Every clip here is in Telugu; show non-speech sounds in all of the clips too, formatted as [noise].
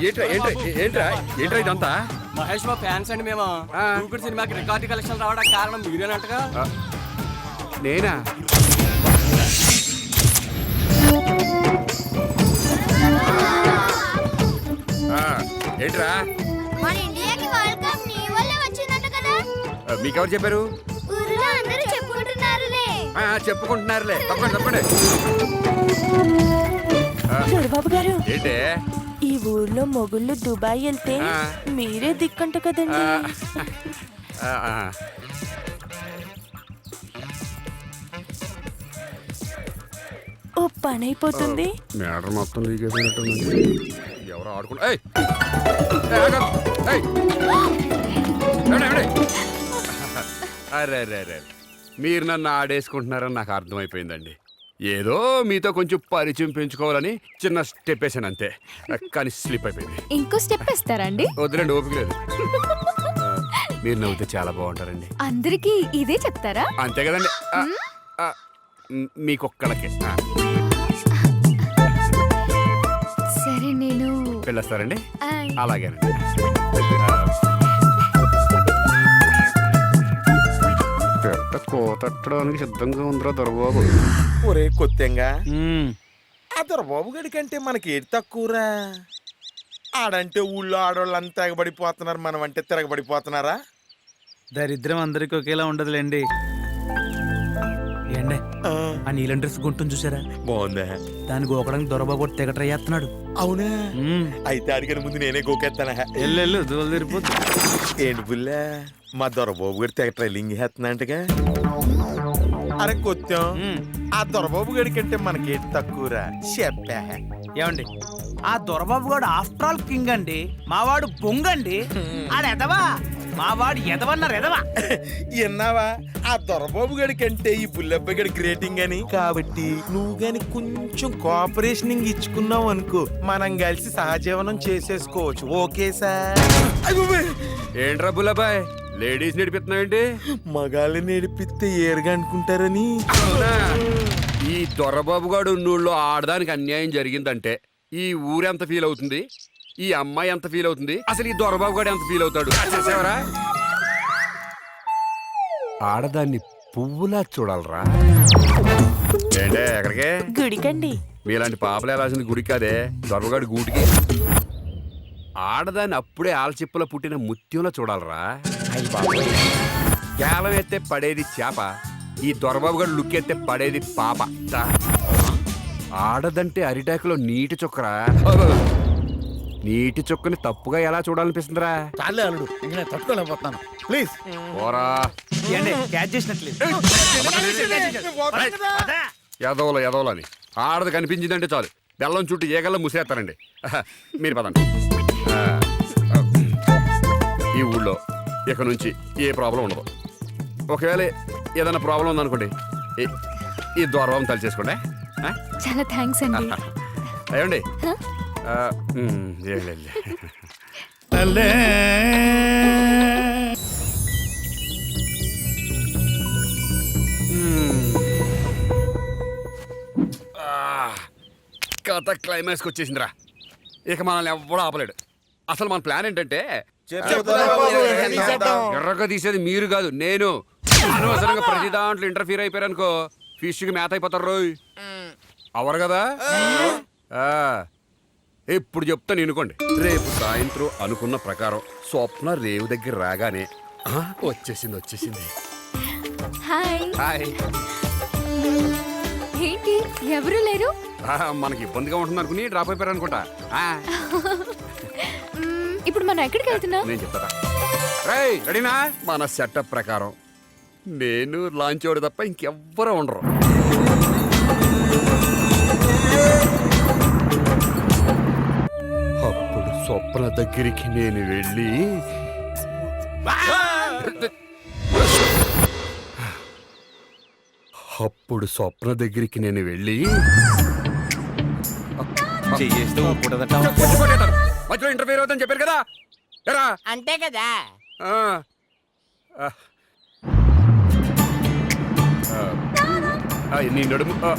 ఏంట్రా ఏంట్రా ఏంట్రా ఏంట్రా ఇదంతా? మహేష్ బాబు ఫ్యాన్స్ అండి మేము. దూకుడు సినిమాకి రికార్డు కలెక్షన్ రావడానికి కారణం మీరేనంటగా నేనా? ఆ, ఏంట్రా? మన ఇండియాకి వరల్డ్ కప్ నీ వల్లే వచ్చిందంట కదా. ఆ, మీకెవరు చెప్పారు? ఊరిలో అందరూ చెప్పుకుంటున్నారులే. ఆ, చెప్పుకుంటున్నారులే. తప్పండి తప్పండి దొరబాబు గారు ఏంటే? ఈ ఊర్లో మొగుళ్ళు దుబాయ్ వెళ్తే. మీరే దిక్కంట కదండి. ఓ పని అయిపోతుంది మేటర్ మొత్తం లీకేసినట్టుంది ఎవరు ఆడుకుంటా? అరే అరే అరే మీరు నన్ను ఆడేసుకుంటున్నారని నాకు అర్థమైపోయిందండి. ఏదో మీతో కొంచెం పరిచయం పెంచుకోవాలని చిన్న స్టెప్ వేసాను అంతే కానీ స్లిప్ అయిపోయింది. ఇంకో స్టెప్ ఇస్తారండి వద్దులేండి ఓపిక లేదు. మీరు నవ్వుతే చాలా బాగుంటారండి. అందరికి ఇదే చెప్తారా? అంతే కదండి. మీకొక్కళ్ళకే. సరే నేను వెళ్ళొస్తారండి ఆ, అలాగేనండి. కోతట్టడానికి సిద్ధంగా ఉందిరా దొరబాబు. ఒరే కొత్తెంగా. ఆ దొరబాబు గడి కంటే మనకి ఏది తక్కువరా? ఆడంటే ఊళ్ళో ఆడవాళ్ళంతా ఎగబడిపోతున్నారు మనం అంటే తిరగబడిపోతున్నారా? దరిద్రం అందరికి ఒకేలా ఉండదులేండి. ఏండే ఆ. నీలం డ్రెస్ గుంటుంది చూసారా బాగుందా? దాన్ని గోకడానికి దొరబాబు తెగ ట్రై చేస్తున్నాడు. అవునా? అయితే అడిగిన ముందు నేనే గోకెత్తానా? ఎల్లెళ్ళు దోలు తిరిపోద్దు ఏంటి బుల్లా? మా దొరబాబు గారి తెగ ట్రైలింగ్ చేస్తున్నట్టుగా అరే కొత్తం ఆ దొరబాబు గడి కంటే మనకి ఏది తక్కువరా? చెప్పా. ఏమండి? ఆ దొరబాబు గాడు ఆఫ్టర్ ఆల్ కింగ్ అండి మావాడు బొంగండి. ఆడ ఎదవా? మావాడు ఎదవన్నారు ఎదవా? [laughs] విన్నావా ఆ దొరబాబు గడి కంటే ఈ బుల్లెబ్బ గడి గ్రేటింగ్ అని? కాబట్టి నువ్వు గాని కొంచెం కోఆపరేషన్ ఇచ్చుకున్నావు అనుకో మనం కలిసి సహజీవనం చేసేసుకోవచ్చు. Okay sir. ఏంట్రా బుల్లబాయ్ లేడీస్ నడిపిస్తున్నావేంటి మగాళ్ళని నేర్పిస్తే ఏరుగా అనుకుంటారని? ఈ దొరబాబు గాడు ఉన్నూళ్ళో ఆడదానికి అన్యాయం జరిగిందంటే ఈ ఊరెంత ఫీల్ అవుతుంది? ఈ అమ్మాయి ఎంత ఫీల్ అవుతుంది? అసలు ఈ దొరబాబు గాడు ఎంత ఫీల్ అవుతాడు? చేసావరా? ఆడదాన్ని పువ్వులా చూడాలరా. ఏంటే ఎక్కడికే? గుడికండి. మీలాంటి పాపలు వెళ్ళాల్సింది గుడి కాదే? దొరబగాడి గూటికి. ఆడదాన్ని అప్పుడే ఆల్చిప్పలో పుట్టిన ముత్యంలో చూడాలరా. కేవలం ఎత్తే పడేది చేప ఈ దొరబాబు గారు లుక్ ఎత్తే పడేది పాప. ఆడదంటే అరిటాకులో నీటి చుక్కరా? నీటి చుక్కని తప్పుగా ఎలా చూడాలనిపిస్తుందిరా? చాలే అల్లుడు ఇంక నేను తట్టుకోలేకపోతున్నాను. ప్లీజ్ పోరా. ఏండి క్యాచ్ చేసినట్లేదు. ఎదవలు ఎదవలని ఆడది కనిపించిందంటే చాలు. బెల్లం చుట్టూ ఏగల్లో ముసేస్తారండి? మీరు పదండి. ఇక నుంచి ఏ ప్రాబ్లం ఉండదు. ఒకవేళ ఏదైనా ప్రాబ్లం ఉందనుకోండి ఈ- ఈ ద్వారం తలిచేసుకోండి ఆ? చాలా థ్యాంక్స్ అండి. [laughs] అయ్యండి. ఆ, ఉమ్, ఏం. ఆ, కథ క్లైమాక్స్కి వచ్చేసిందిరా. ఇక మనల్ని ఎవ్వడూ ఆపలేడు. అసలు మన ప్లాన్ ఏంటంటే ఎర్రగా తీసేది మీరు కాదు నేను. అనవసరంగా ప్రతి దాంట్లో ఇంటర్ఫీర్ అయిపోయారు అనుకో ఫిష్కి మేత అయిపోతారు రోయ్. అవరు కదా? ఆ, ఇప్పుడు చెప్తా నేనుకోండి. రేపు సాయంత్రం అనుకున్న ప్రకారం స్వప్న రేవు దగ్గర రాగానే ఆ, వచ్చేసింది వచ్చేసింది. ఏంటి ఎవరు లేరు? ఆ, మనకి ఇబ్బందిగా ఉంటుంది అనుకుని డ్రాప్ అయిపోయారు అనుకుంటా [laughs] ఇప్పుడు మనం ఎక్కడికి వెళ్తున్నాం? నేను చెప్తా రేయ్ రెడీనా? మన సెటప్ ప్రకారం నేను లాంచ్ అవడం తప్ప ఇంకెవ్వరూ ఉండరు. అప్పుడు స్వప్న దగ్గరికి నేను వెళ్ళి అప్పుడు స్వప్న దగ్గరికి నేను వెళ్ళి. మధ్యలో ఇంటర్ఫీర్ అవుతుందని చెప్పారు కదా ఎరా అంతే కదా ఆ. ఆ. ఆ. ఆ, నీ నడుము ఆ.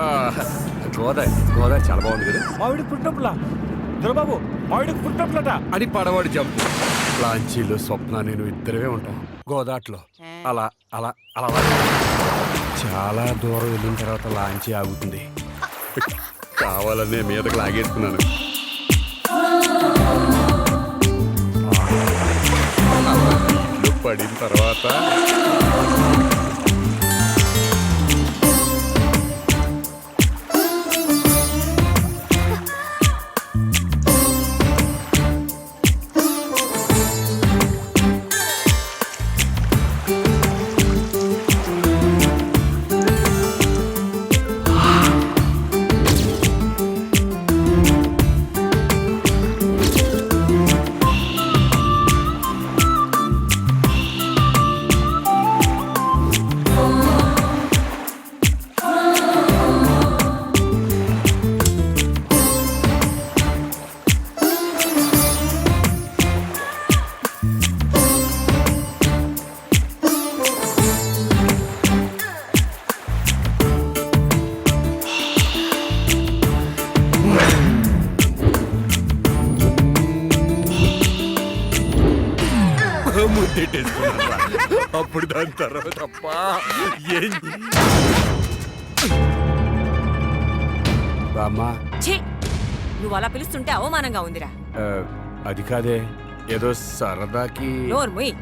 ఆ. గోదావరి గోదావరి చాలా బాగుంది కదా మావిడికి పుట్టినప్పులా దొరబాబు మావిడికి పుట్టినప్పులట అని పడవాడి జంప్ లాంచీలో స్వప్న నేను ఇద్దరమే ఉంటాం గోదాట్లో అలా అలా అలా. చాలా దూరం వెళ్ళిన తర్వాత లాంచీ ఆగుతుంది కావాలనే మీదకి లాగేసుకున్నాను పడిన తర్వాత దాని తర్వాత అబ్బా, ఏం బామ్మా. ఛీ! నువ్వు అలా పిలుస్తుంటే అవమానంగా ఉందిరా. ఆ, అది కాదే. ఏదో సరదాకి నోర్ముయ్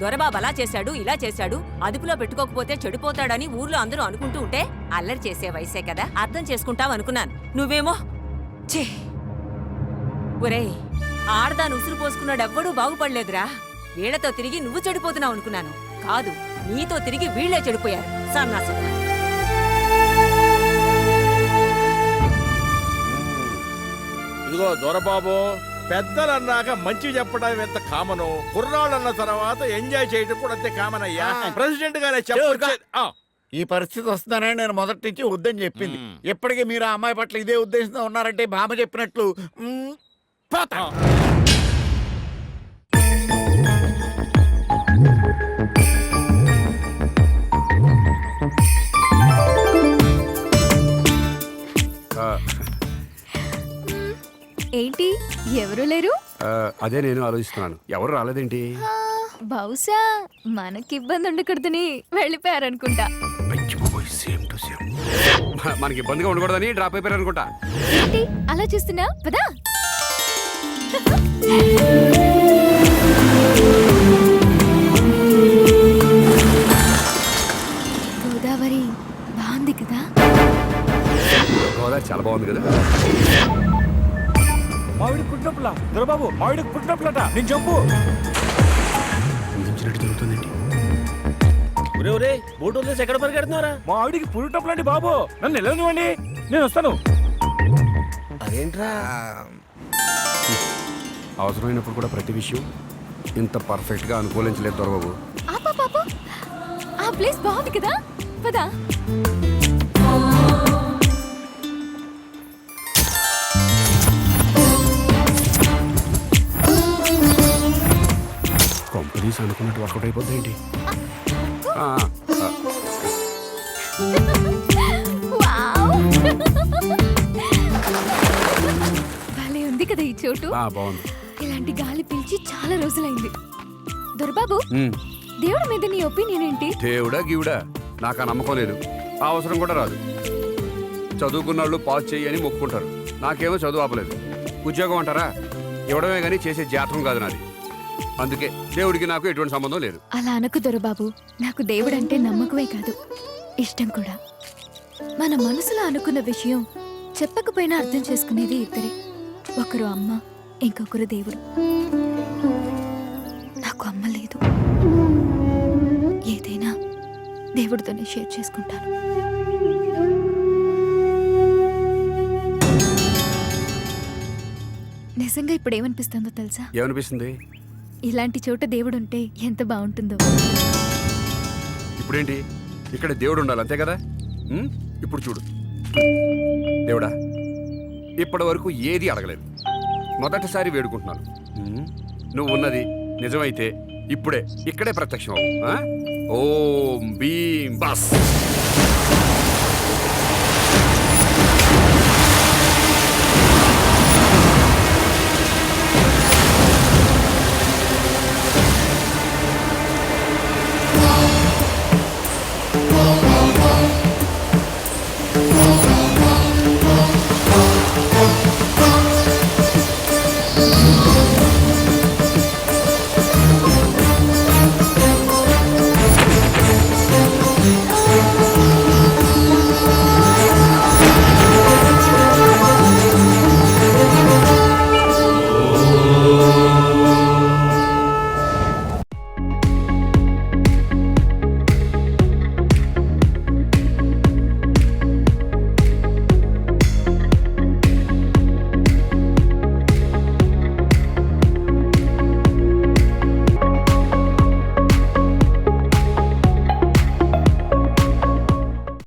దొరబాబు అలా చేశాడు ఇలా చేశాడు అదుపులో పెట్టుకోకపోతే చెడిపోతాడని ఊర్లో అందరూ అనుకుంటూ ఉంటే అల్లరి చేసే వయసే కదా. అర్థం చేసుకుంటావు అనుకున్నాను. నువ్వేమో? ఛీ! ఒరేయ్ ఆడదాని ఉసురు పోసుకున్నాడెవ్వడూ బాగుపడలేదురా. వీళ్ళతో తిరిగి నువ్వు చెడిపోతున్నావు అనుకున్నాను. కాదు నీతో తిరిగి వీళ్ళే చెడిపోయారు. సన్నాసి. ఇదిగో దొరబాబు పెద్దలు అన్నాక మంచి చెప్పడం ఎంత కామను కుర్రాళ్ళు అన్న తర్వాత ఎంజాయ్ చేయడం కూడా అంతే కామన్ అయ్యా ప్రెసిడెంట్ గానే చెప్పొచ్చే ఆ. ఈ పరిస్థితి వస్తుందనే నేను మొదటి నుంచి వద్దని చెప్పింది. మ్మ్. ఎప్పటికీ మీరు ఆ అమ్మాయి పట్ల ఇదే ఉద్దేశంతో ఉన్నారంటే బామ్మ చెప్పినట్లు పోతా. ఏంటి? ఎవరు లేరు? అదే నేను ఆలోచిస్తున్నాను. ఎవరు రాలేదేంటి? బహుశా మనకి ఇబ్బంది ఉండకూడదని వెళ్ళిపోయారనుకుంటా. మనకి ఇబ్బందిగా ఉండకూడదని డ్రాప్ అయిపోయారు అనుకుంటా ఏంటి? అలా చూస్తున్నా? పదా. దొరబాబు మావిడికి పుట్టినప్పులట నేను చెప్పు. ఊహించినట్టు జరుగుతుందండి. ఒరే ఒరే బోటు వదిలేసి ఎక్కడ పరిగెడుతున్నారా మా ఆవిడికి పుట్టినప్పులండి బాబు. నన్ను వెళ్ళనివ్వండి నేను వస్తాను. అదేంట్రా? అవసరమైనప్పుడు కూడా ప్రతి విషయం ఇంత పర్ఫెక్ట్గా అనుకూలించలేదు దొరబాబు. ఆ ప్లేస్ బాగుంది కదా. పదా. కంపెనీస్ అనుకున్నట్టు వర్కౌట్ అయిపోద్ది ఏంటి? వావ్. భలే ఉంది కదా ఈ చోటు. బాగుంది. ఇలాంటి గాలి పీల్చి చాలా రోజులైంది. దొరబాబు దేవుడి మీద నీ ఒపీనియన్ ఏంటి? దేవుడా గివుడా నాకు ఆ నమ్మకం లేదు. ఆ అవసరం కూడా రాదు. చదువుకున్న వాళ్ళు పాస్ చేయి అని మొక్కుకుంటారు. నాకేమో చదువు ఆపలేదు. ఉద్యోగం అంటారా? ఇవ్వడమే కానీ చేసే జాతకం కాదు నాది. అందుకే దేవుడికి నాకు ఎటువంటి సంబంధం లేదు. అలా అనకు దొరబాబు నాకు దేవుడంటే నమ్మకమే కాదు. ఇష్టం కూడా. మన మనసులో అనుకున్న విషయం చెప్పకపోయినా అర్థం చేసుకునేది ఇద్దరే. ఒకరు అమ్మ ఇంకొకరు దేవుడు. నాకు అమ్మ లేదు. ఏదైనా దేవుడితోనే షేర్ చేసుకుంటాను. నిజంగా ఇప్పుడు ఏమనిపిస్తుందో తెలుసా? ఏమనిపిస్తుంది? ఇలాంటి చోట దేవుడుంటే ఎంత బాగుంటుందో. ఇప్పుడేంటి? ఇక్కడ దేవుడు ఉండాలి అంతే కదా? ఉమ్, ఇప్పుడు చూడు. దేవుడా ఇప్పటి వరకు ఏది అడగలేదు. మొదటిసారి వేడుకుంటున్నాను. ఉమ్, నువ్వు ఉన్నది నిజమైతే ఇప్పుడే ఇక్కడే ప్రత్యక్షం అవ్వు, ఆ? ఓం భీం బస్.